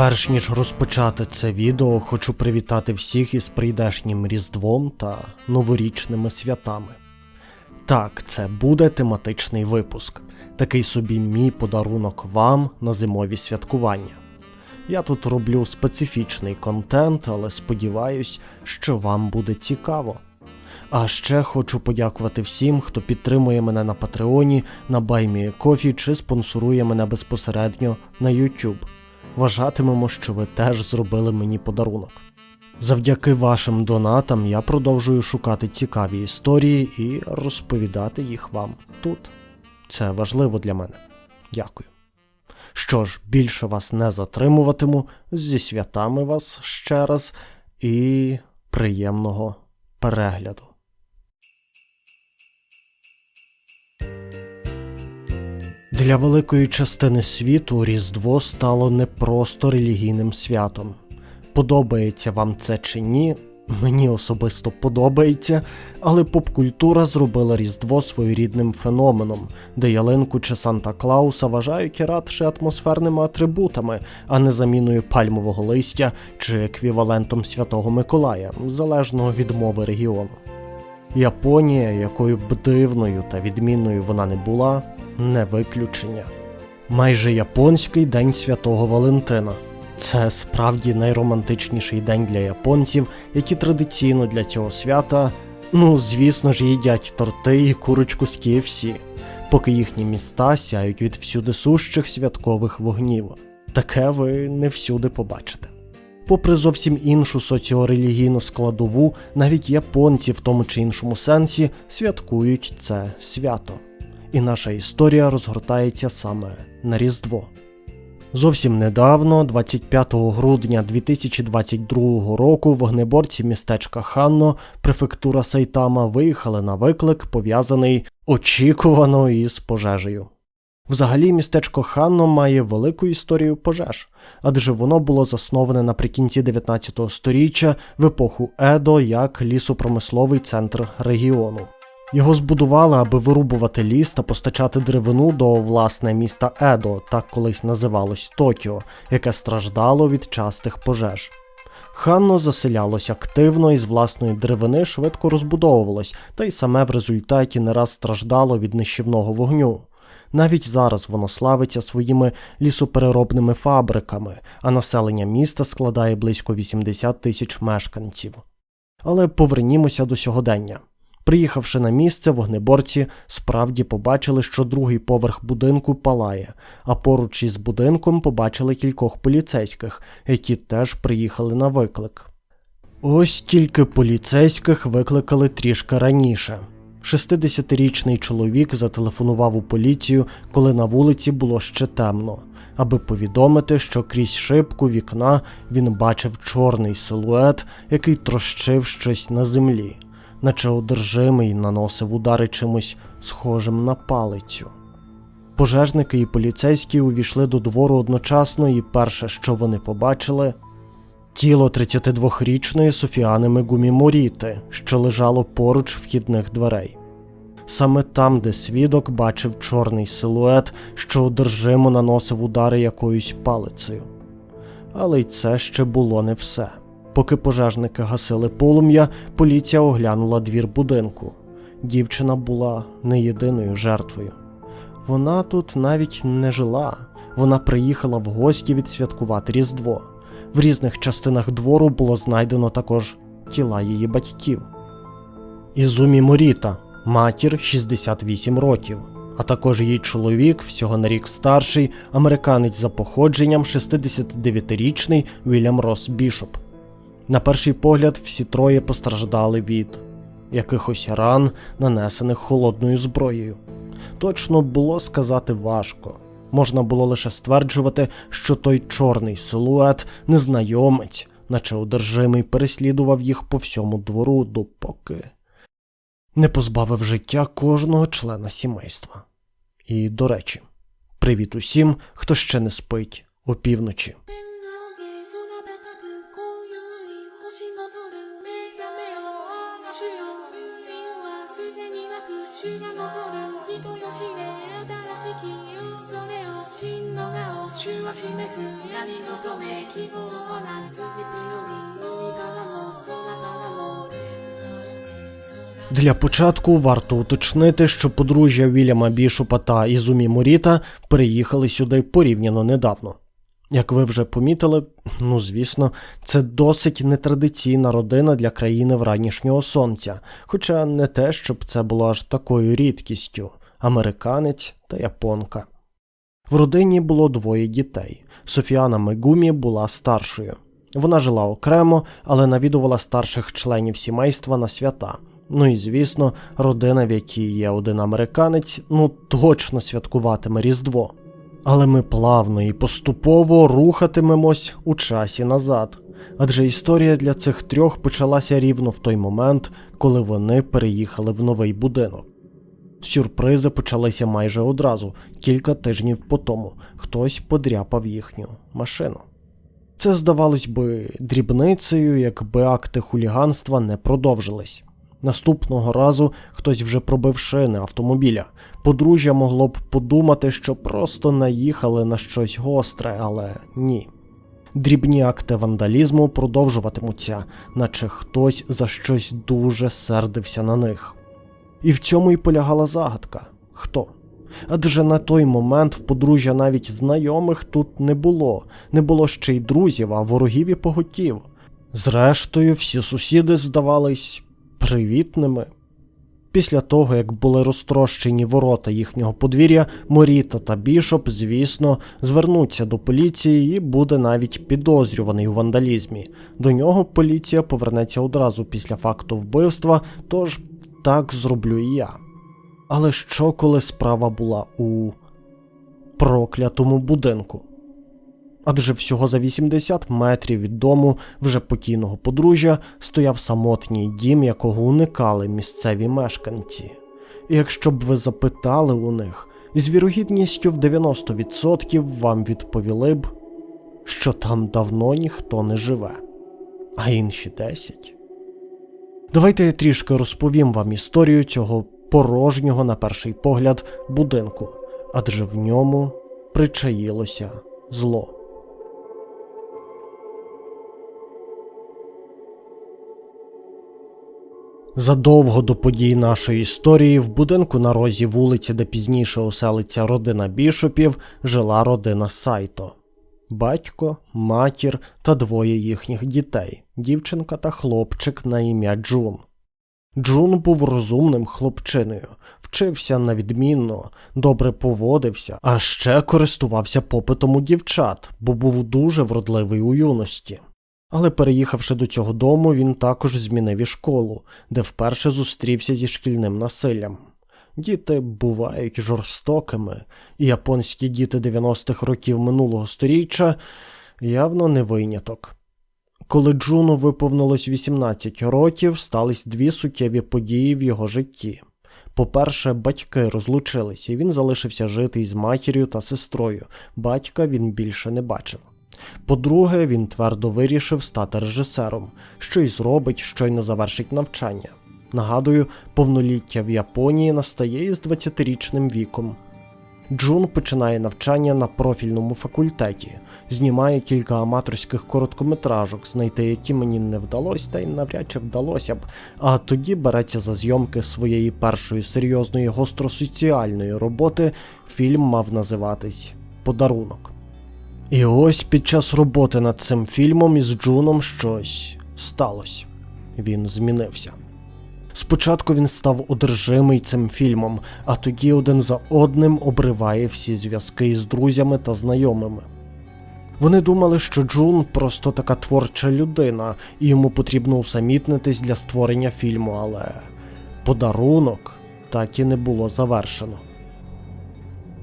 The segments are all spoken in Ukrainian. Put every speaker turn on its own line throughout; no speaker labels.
Перш ніж розпочати це відео, хочу привітати всіх із прийдешнім Різдвом та новорічними святами. Так, це буде тематичний випуск, такий собі мій подарунок вам на зимові святкування. Я тут роблю специфічний контент, але сподіваюсь, що вам буде цікаво. А ще хочу подякувати всім, хто підтримує мене на Патреоні, на BuyMeACoffee чи спонсорує мене безпосередньо на YouTube. Вважатимемо, що ви теж зробили мені подарунок. Завдяки вашим донатам я продовжую шукати цікаві історії і розповідати їх вам тут. Це важливо для мене. Дякую. Що ж, більше вас не затримуватиму, зі святами вас ще раз і приємного перегляду. Для великої частини світу Різдво стало не просто релігійним святом. Подобається вам це чи ні? Мені особисто подобається, але попкультура зробила Різдво своєрідним феноменом, де ялинку чи Санта Клауса вважають радше атмосферними атрибутами, а не заміною пальмового листя чи еквівалентом Святого Миколая, залежно від мови регіону. Японія, якою б дивною та відмінною вона не була, не виключення. Майже японський день святого Валентина. Це справді найромантичніший день для японців, які традиційно для цього свята, ну звісно ж, їдять торти і курочку з KFC, поки їхні міста сяють від всюди сущих святкових вогнів. Таке ви не всюди побачите. Попри зовсім іншу соціорелігійну складову, навіть японці в тому чи іншому сенсі святкують це свято. І наша історія розгортається саме на Різдво. Зовсім недавно, 25 грудня 2022 року, вогнеборці містечка Ханно, префектура Сайтама, виїхали на виклик, пов'язаний очікувано із пожежею. Взагалі, містечко Ханно має велику історію пожеж, адже воно було засноване наприкінці 19 століття в епоху Едо як лісопромисловий центр регіону. Його збудували, аби вирубувати ліс та постачати деревину до власне міста Едо, так колись називалось Токіо, яке страждало від частих пожеж. Ханно заселялось активно і з власної деревини швидко розбудовувалось, та й саме в результаті не раз страждало від нищівного вогню. Навіть зараз воно славиться своїми лісопереробними фабриками, а населення міста складає близько 80 тисяч мешканців. Але повернімося до сьогодення. Приїхавши на місце, вогнеборці справді побачили, що другий поверх будинку палає, а поруч із будинком побачили кількох поліцейських, які теж приїхали на виклик. Ось тільки поліцейських викликали трішки раніше. 60-річний чоловік зателефонував у поліцію, коли на вулиці було ще темно, аби повідомити, що крізь шибку вікна він бачив чорний силует, який трощив щось на землі наче одержимий наносив удари чимось схожим на палицю. Пожежники і поліцейські увійшли до двору одночасно, і перше, що вони побачили, тіло 32-річної Софіани Мегумі Моріти, що лежало поруч вхідних дверей. Саме там, де свідок бачив чорний силует, що одержимо наносив удари якоюсь палицею. Але й це ще було не все. Поки пожежники гасили полум'я, поліція оглянула двір будинку. Дівчина була не єдиною жертвою. Вона тут навіть не жила, вона приїхала в гості відсвяткувати Різдво. В різних частинах двору було знайдено також тіла її батьків. Ізумі Моріта, матір 68 років, а також її чоловік, всього на рік старший, американець за походженням, 69-річний Вільям Росс Бішоп. На перший погляд, всі троє постраждали від якихось ран, нанесених холодною зброєю. Точно було сказати важко. Можна було лише стверджувати, що той чорний силует, незнайомець, наче одержимий, переслідував їх по всьому двору, допоки не позбавив життя кожного члена сімейства. І, до речі, привіт усім, хто ще не спить опівночі. Для початку варто уточнити, що подружжя Вільяма Бішопа та Ізумі Моріта переїхали сюди порівняно недавно. Як ви вже помітили, ну звісно, це досить нетрадиційна родина для країни вранішнього сонця, хоча не те, щоб це було аж такою рідкістю американець та японка. В родині було двоє дітей. Софіана Мегумі була старшою. Вона жила окремо, але навідувала старших членів сімейства на свята. Ну і звісно, родина, в якій є один американець, ну точно святкуватиме Різдво. Але ми плавно і поступово рухатимемось у часі назад. Адже історія для цих трьох почалася рівно в той момент, коли вони переїхали в новий будинок. Сюрпризи почалися майже одразу, кілька тижнів по тому. Хтось подряпав їхню машину. Це здавалось би дрібницею, якби акти хуліганства не продовжились. Наступного разу хтось вже пробив шини автомобіля. Подружжя могло б подумати, що просто наїхали на щось гостре, але ні. Дрібні акти вандалізму продовжуватимуться, наче хтось за щось дуже сердився на них. І в цьому й полягала загадка хто? Адже на той момент в подружжя навіть знайомих тут не було, не було ще й друзів, а ворогів і поготів. Зрештою, всі сусіди здавались привітними. Після того, як були розтрощені ворота їхнього подвір'я, Моріта та Бішоп, звісно, звернуться до поліції і буде навіть підозрюваний у вандалізмі. До нього поліція повернеться одразу після факту вбивства, тож так зроблю і я. Але що, коли справа була у проклятому будинку? Адже всього за 80 метрів від дому вже покійного подружжя стояв самотній дім, якого уникали місцеві мешканці. І якщо б ви запитали у них, з вірогідністю в 90% вам відповіли б, що там давно ніхто не живе, а інші 10. Давайте я трішки розповім вам історію цього порожнього, на перший погляд, будинку, адже в ньому причаїлося зло. Задовго до подій нашої історії в будинку на розі вулиці, де пізніше оселиться родина бішопів, жила родина Сайто. Батько, матір та двоє їхніх дітей дівчинка та хлопчик на ім'я Джун. Джун був розумним хлопчиною, вчився на відмінно, добре поводився, а ще користувався попитом у дівчат, бо був дуже вродливий у юності. Але переїхавши до цього дому, він також змінив і школу, де вперше зустрівся зі шкільним насиллям. Діти бувають жорстокими, і японські діти 90-х років минулого сторіччя явно не виняток. Коли Джуну виповнилось 18 років, стались дві суттєві події в його житті. По-перше, батьки розлучилися, і він залишився жити із матір'ю та сестрою. Батька він більше не бачив. По-друге, він твердо вирішив стати режисером, що й зробить, щойно завершить навчання. Нагадую, повноліття в Японії настає із 20-річним віком. Джун починає навчання на профільному факультеті, знімає кілька аматорських короткометражок, знайти які мені не вдалося, та й навряд чи вдалося б. А тоді береться за зйомки своєї першої серйозної гостросоціальної роботи. Фільм мав називатись Подарунок. І ось під час роботи над цим фільмом із Джуном щось сталося. Він змінився. Спочатку він став одержимий цим фільмом, а тоді один за одним обриває всі зв'язки із друзями та знайомими. Вони думали, що Джун просто така творча людина, і йому потрібно усамітнитись для створення фільму, але подарунок так і не було завершено.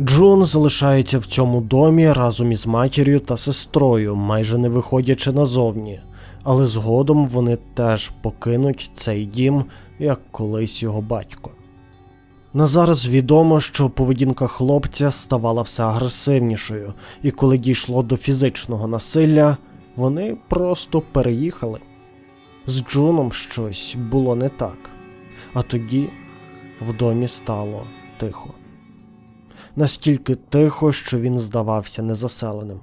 Джун залишається в цьому домі разом із матір'ю та сестрою, майже не виходячи назовні, але згодом вони теж покинуть цей дім, як колись його батько. На зараз відомо, що поведінка хлопця ставала все агресивнішою, і коли дійшло до фізичного насилля, вони просто переїхали. З Джуном щось було не так, а тоді в домі стало тихо. Настільки тихо, що він здавався незаселеним.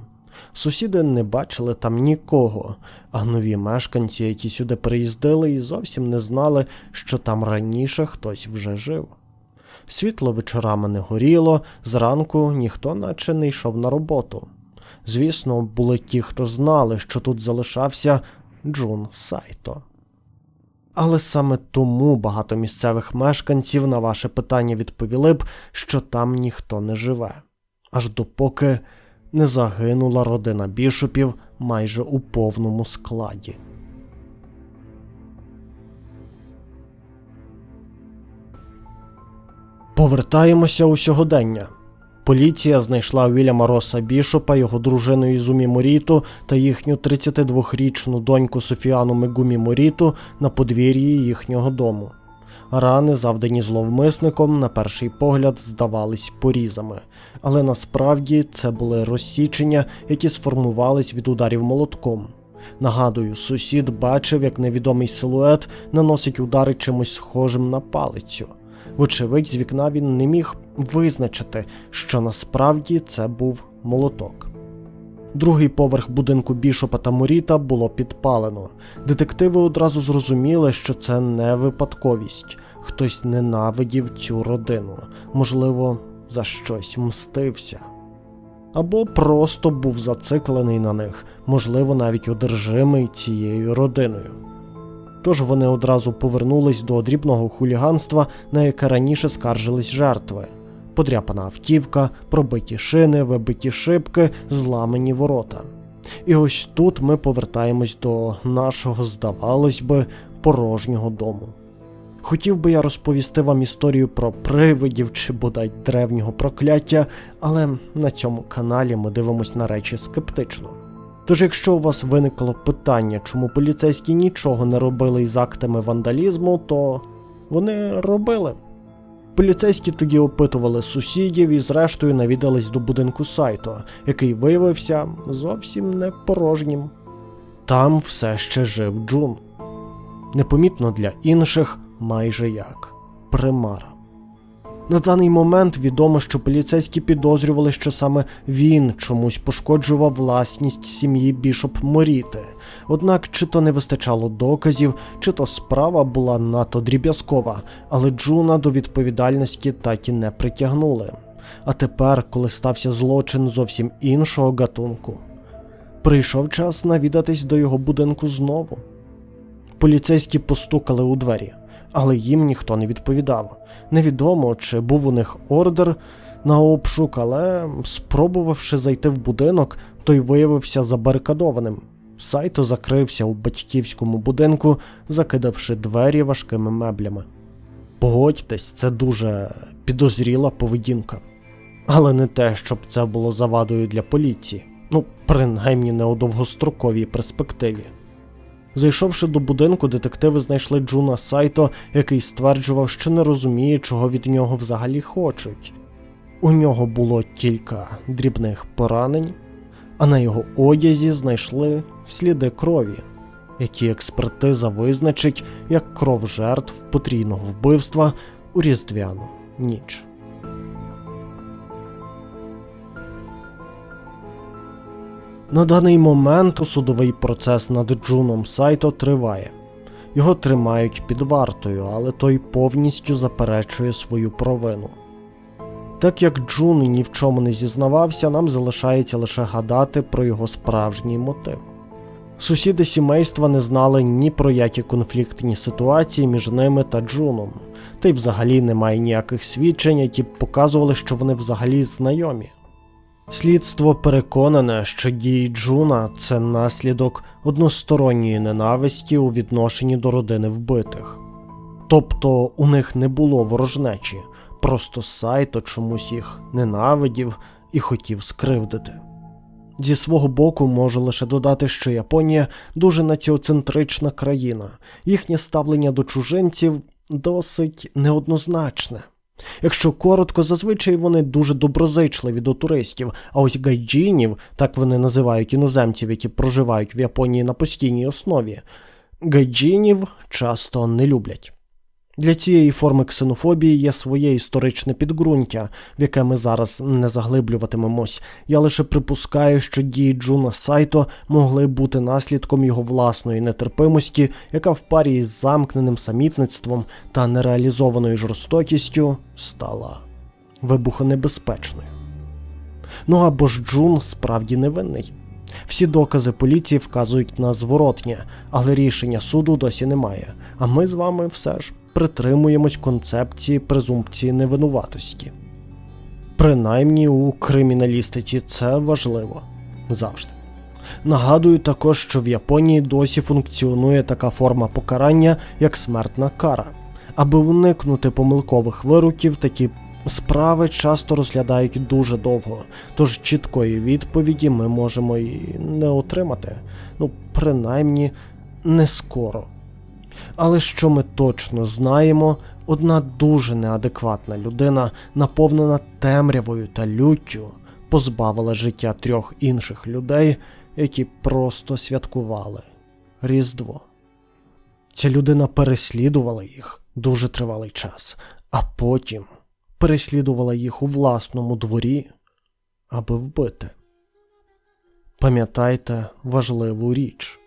Сусіди не бачили там нікого, а нові мешканці, які сюди приїздили, і зовсім не знали, що там раніше хтось вже жив. Світло вечорами не горіло, зранку ніхто наче не йшов на роботу. Звісно, були ті, хто знали, що тут залишався Джун Сайто. Але саме тому багато місцевих мешканців на ваше питання відповіли б, що там ніхто не живе, аж допоки не загинула родина бішопів майже у повному складі. Повертаємося у сьогодення. Поліція знайшла Вільяма Роса Бішопа, його дружину Ізумі Моріту та їхню 32-річну доньку Софіану Мегумі Моріту на подвір'ї їхнього дому. Рани, завдані зловмисником, на перший погляд здавались порізами, але насправді це були розсічення, які сформувались від ударів молотком. Нагадую, сусід бачив, як невідомий силует наносить удари чимось схожим на палицю. Вочевидь, з вікна він не міг визначити, що насправді це був молоток. Другий поверх будинку Бішопа та Моріта було підпалено. Детективи одразу зрозуміли, що це не випадковість. Хтось ненавидів цю родину, можливо, за щось мстився. Або просто був зациклений на них, можливо, навіть одержимий цією родиною. Тож вони одразу повернулись до дрібного хуліганства, на яке раніше скаржились жертви. Подряпана автівка, пробиті шини, вибиті шибки, зламані ворота. І ось тут ми повертаємось до нашого, здавалось би, порожнього дому. Хотів би я розповісти вам історію про привидів чи бодай древнього прокляття, але на цьому каналі ми дивимось на речі скептично. Тож, якщо у вас виникло питання, чому поліцейські нічого не робили із актами вандалізму, то вони робили. Поліцейські тоді опитували сусідів і, зрештою, навідались до будинку Сайто, який виявився зовсім не порожнім. Там все ще жив Джун. Непомітно для інших, майже як примара. На даний момент відомо, що поліцейські підозрювали, що саме він чомусь пошкоджував власність сім'ї Бішоп Моріти. Однак чи то не вистачало доказів, чи то справа була надто дріб'язкова, але Джуна до відповідальності так і не притягнули. А тепер, коли стався злочин зовсім іншого гатунку, прийшов час навідатись до його будинку знову. Поліцейські постукали у двері, але їм ніхто не відповідав. Невідомо, чи був у них ордер на обшук, але спробувавши зайти в будинок, той виявився забарикадованим. Сайто закрився у батьківському будинку, закидавши двері важкими меблями. Погодьтесь, це дуже підозріла поведінка. Але не те, щоб це було завадою для поліції. Ну, принаймні не у довгостроковій перспективі. Зайшовши до будинку, детективи знайшли Джуна Сайто, який стверджував, що не розуміє, чого від нього взагалі хочуть. У нього було кілька дрібних поранень, а на його одязі знайшли сліди крові, які експертиза визначить як кров жертв потрійного вбивства у різдвяну ніч. На даний момент судовий процес над Джуном Сайто триває. Його тримають під вартою, але той повністю заперечує свою провину. Так як Джун ні в чому не зізнавався, нам залишається лише гадати про його справжній мотив. Сусіди сімейства не знали ні про які конфліктні ситуації між ними та Джуном, та й взагалі немає ніяких свідчень, які б показували, що вони взагалі знайомі. Слідство переконане, що дії Джуна це наслідок односторонньої ненависті у відношенні до родини вбитих. Тобто у них не було ворожнечі, просто Сайто чомусь їх ненавидів і хотів скривдити. Зі свого боку можу лише додати, що Японія дуже націоцентрична країна, їхнє ставлення до чужинців досить неоднозначне. Якщо коротко, зазвичай вони дуже доброзичливі до туристів, а ось гайджінів, так вони називають іноземців, які проживають в Японії на постійній основі, гайджінів часто не люблять. Для цієї форми ксенофобії є своє історичне підґрунтя, в яке ми зараз не заглиблюватимемось. Я лише припускаю, що дії Джуна Сайто могли бути наслідком його власної нетерпимості, яка в парі із замкненим самітництвом та нереалізованою жорстокістю стала вибухонебезпечною. Ну або ж Джун справді невинний. Всі докази поліції вказують на зворотнє, але рішення суду досі немає. А ми з вами все ж притримуємось концепції презумпції невинуватості. Принаймні у криміналістиці це важливо завжди. Нагадую також, що в Японії досі функціонує така форма покарання, як смертна кара. Аби уникнути помилкових вироків, такі справи часто розглядають дуже довго, тож чіткої відповіді ми можемо і не отримати, ну, принаймні, не скоро. Але що ми точно знаємо, одна дуже неадекватна людина, наповнена темрявою та люттю, позбавила життя трьох інших людей, які просто святкували Різдво. Ця людина переслідувала їх дуже тривалий час, а потім переслідувала їх у власному дворі, аби вбити. Пам'ятайте важливу річ: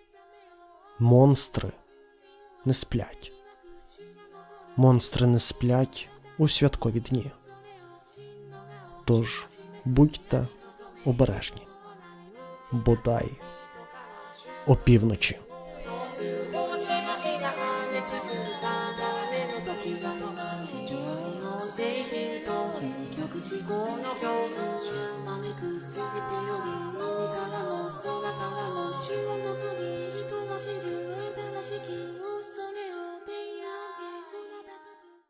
монстри не сплять. Монстри не сплять у святкові дні. Тож будьте обережні. Бодай опівночі.